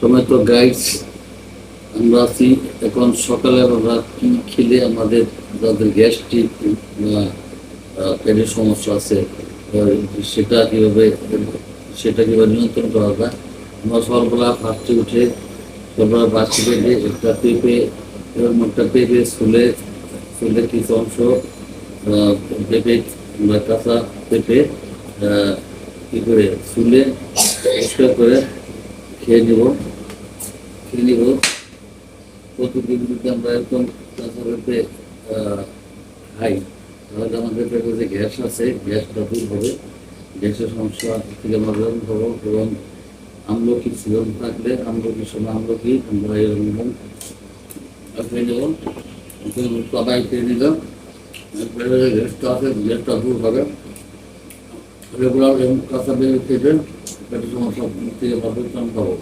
তো গাইডস আমরা আছি এখন সকালে আমরা কি খেলে আমাদের যাদের গ্যাস্ট্রিক পেটের সমস্যা আছে। সেটা কীভাবে সেটা কীভাবে নিয়ন্ত্রণ করা যায়? আমরা সকালবেলা ফার্স্টে উঠে সকালবেলা বাসি পেটে একটা পেঁপে একটা পেঁপে ফুলে ফুলের কিছু অংশ পেঁপে কাঁচা পেঁপে কী করে, ফুলে পরিষ্কার করে খেয়ে নেব খেয়ে নিব। প্রতিদিন যদি আমরা এরকম আহ, খাই তাহলে আমাদের যে গ্যাস আছে গ্যাসটা দূর হবে। গ্যাসের সমস্যা থেকে আমরা হব এবং আমলকি সিজন থাকলে আমলকির সময় আমলকি আমরা এরকম খেয়ে নেব। সবাই খেয়ে নিলাম গ্যাসটা আছে গ্যাসটা দূর হবে। রেগুলার এবং কাঁচা খেতে থেকে পরিত্রাণ পাবো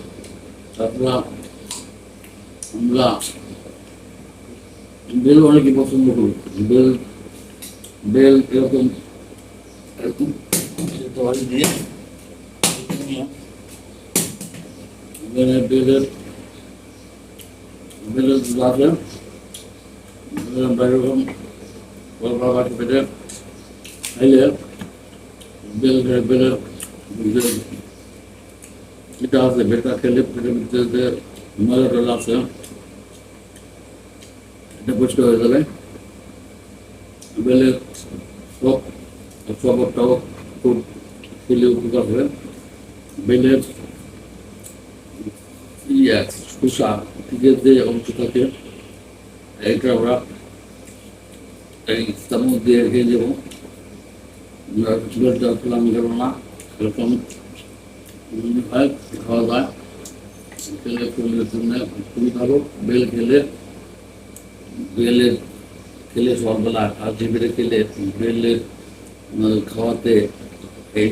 তারপর আমরা বেল অনেকে পছন্দ করি বেল বেল এরকম এরকম দিয়ে বেলের বেলের আছে এরকম বাবাকে পেটে খাইলে বেল বেলের যে এটা আছে বেটা খেলে পেটের ভিতরে যে মজাটা আছে এটা পরিষ্কার হয়ে যাবে বেলের সব সবরটাও খুব খেলে উপকার হবে বেলের ইয়া খোসা থেকে যে অংশ থাকে এটা আমরা এই চামচ দিয়ে খেয়ে দেবো বেলটা খেলাম দেবো না এরকম হয় খাওয়া যায় খেলে শরীরের জন্য খুবই ভালো বেল খেলে বেলের খেলে সকালবেলা আর বেড়ে খেলে বেলের খাওয়াতে এই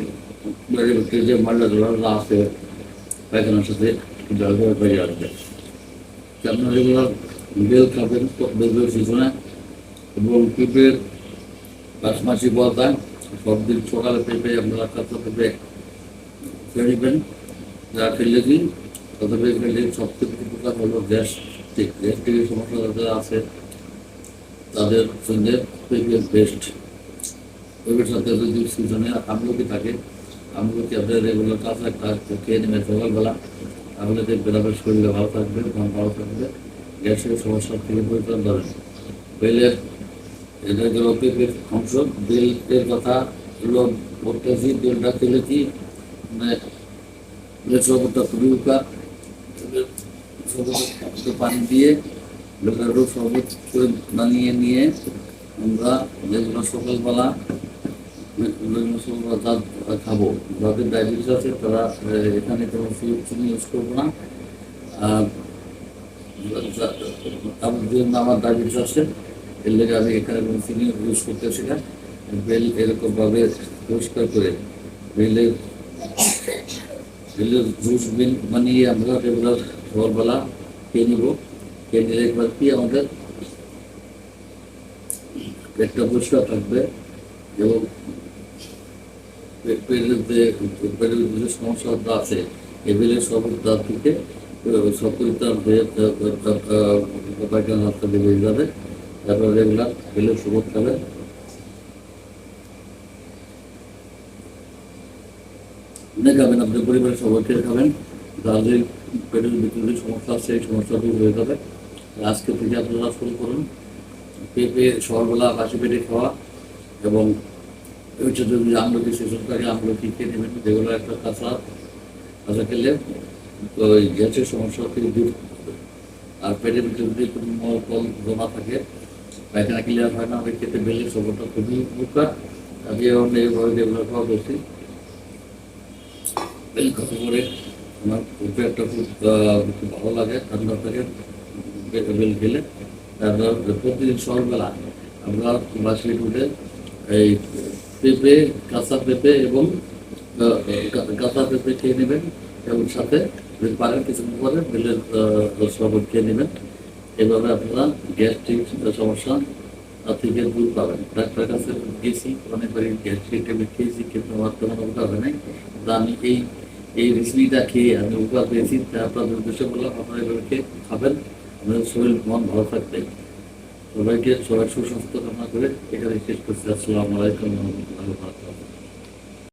যে মাল্লা জোড়া আছে পায়খানার সাথে জল হয়ে আসবে আপনার রেগুলার বেল খাবেন বেলের সিজনে এবং পেঁপের পাওয়া যায় সব দিন সকালে পেঁপে আপনারা কাঁচা পেঁপে নেবেন যা খেলে দিন তবে খেলে সবথেকে উপকার হলো গ্যাস গ্যাস্ট্রিকের সমস্যা যাদের আছে, তাদের জন্য বেস্ট পেঁপের সাথে যদি সিজনে আমলকি থাকে? আমলকি আপনার রেগুলার কাঁচা খেয়ে নেবেন সকালবেলা। তাহলে দেখবেন আপনার শরীরে ভালো থাকবে মন ভালো থাকবে। গ্যাসের সমস্যা থেকে পরিত্রাণ পাবেন। বেলের এটা গেল পেঁপের অংশ। বেল এর কথা হলো বলতেছি বেলটা মানে বেলের শরবতে একটু পানি দিয়ে শরবত করে বানিয়ে নিয়ে আমরা যেগুলো সকালবেলা খাব, যাদের ডায়াবেটিস আছে তারা এখানে কোনো চিনি ইউজ করব না। আর যা- আমার ডায়াবেটিস আছে, এর লেগে আমি এখানে চিনি ইউজ করতেছি না। বেল এরকমভাবে পরিষ্কার করে বেলের বেলের জুস বিন বানিয়ে আমরা রেগুলার সকালবেলা খেয়ে নিব খেয়ে নিলে একবার কি আমাদের পেটটা পরিষ্কার থাকবে এবং পে- পেটের যে পেটের যে সমস্যাটা আছে এই বেলের সব দাঁত থেকে সপরিতার হয়ে পায়খানা রাস্তা বেরিয়ে যাবে তারপর রেগুলার বেলের সবুজ খাবে অনেক খাবেন আপনার পরিবারের সবাই খেয়ে খাবেন। যাদের পেটের ভিতরে সমস্যা আছে, এই সমস্যা দূর হয়ে যাবে। আজকে থেকে আপনারা শুরু করুন। পেঁপে সকালবেলা বাসি পেটে খাওয়া এবং হচ্ছে যদি আমলকি সেচনকারী আমলকি খেয়ে নেবেন, যেগুলো একটা কাঁচা কাঁচা খেলে ওই গ্যাসের সমস্যা থেকে দূর আর পেটের ভিতরে যদি কোনো মল ফল জমা থাকে, পায়খানা ক্লিয়ার হয় না ওই খেতে বেলে সবটা খুবই উপকার। এবং এইভাবে যেগুলো খাওয়া বেশি বেল খাওয়া করে আমার উপরে একটা খুব ভালো লাগে। ঠান্ডা থাকে বেল খেলে তারপর প্রতিদিন সকালবেলা আমরা বাসি উঠে এই পেঁপে, কাঁচা পেঁপে এবং কাঁচা পেঁপে খেয়ে নেবেন এবং সাথে যদি পারেন কিছু পরে বেলের শরবত খেয়ে নেবেন। এভাবে আপনারা গ্যাস্ট্রিক সমস্যা দূর পাবেন কিন্তু আমার নাই। আমি এই এই রেসিপিটা খেয়ে আমি উপকার পেয়েছি তাই আপনাদের উদ্দেশ্যে বললাম, আপনারা খাবেন আমাদের শরীর মন ভালো থাকবে। সবাইকে সবাই সুস্বাস্থ্য কামনা করে এখানে শেষ করছি। আসসালামু আলাইকুম রহমতুল্লাহ